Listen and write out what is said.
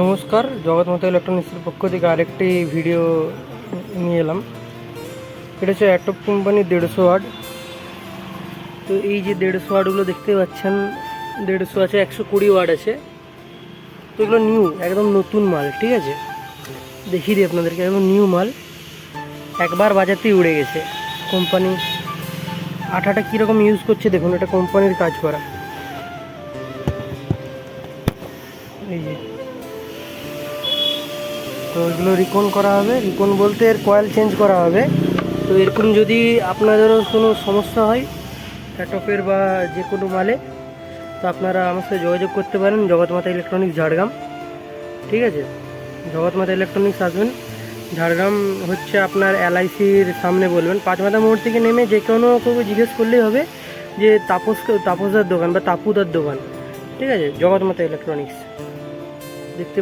নমস্কার জগৎমাতা ইলেকট্রনিক্সের পক্ষ থেকে আরেকটি ভিডিও নিয়ে এলাম। এটা হচ্ছে অ্যাটপ কোম্পানির দেড়শো ওয়াট তো এই যে দেড়শো ওয়াটগুলো দেখতে পাচ্ছেন, দেড়শো আছে, একশো কুড়ি ওয়াট আছে। তো এগুলো নিউ একদম নতুন মাল, ঠিক আছে? দেখিয়ে দিই আপনাদেরকে, একদম নিউ মাল। একবার বাজাতেই উড়ে গেছে। কোম্পানি আঠাটা কীরকম ইউজ করছে দেখুন, এটা কোম্পানির কাজ করা। এই যে। তো এগুলো রিকন করা হবে। রিকন বলতে এর কয়েল চেঞ্জ করা হবে। তো এরকম যদি আপনাদেরও কোনো সমস্যা হয় ল্যাপটপের বা যে কোনো মালে, তো আপনারা আমার সাথে যোগাযোগ করতে পারেন। জগৎমাতা ইলেকট্রনিক্স ঝাড়গ্রাম। ঠিক আছে? জগৎমাতা ইলেকট্রনিক্স আসবেন। ঝাড়গ্রাম হচ্ছে আপনার এলআইসির সামনে বলবেন। পাঁচমাথা মোড় থেকে নেমে যে কোনো কেউ জিজ্ঞেস করলেই হবে যে, তাপস, তাপসদার দোকান বা তাপুদার দোকান। ঠিক আছে? জগৎমাতা ইলেকট্রনিক্স দেখতে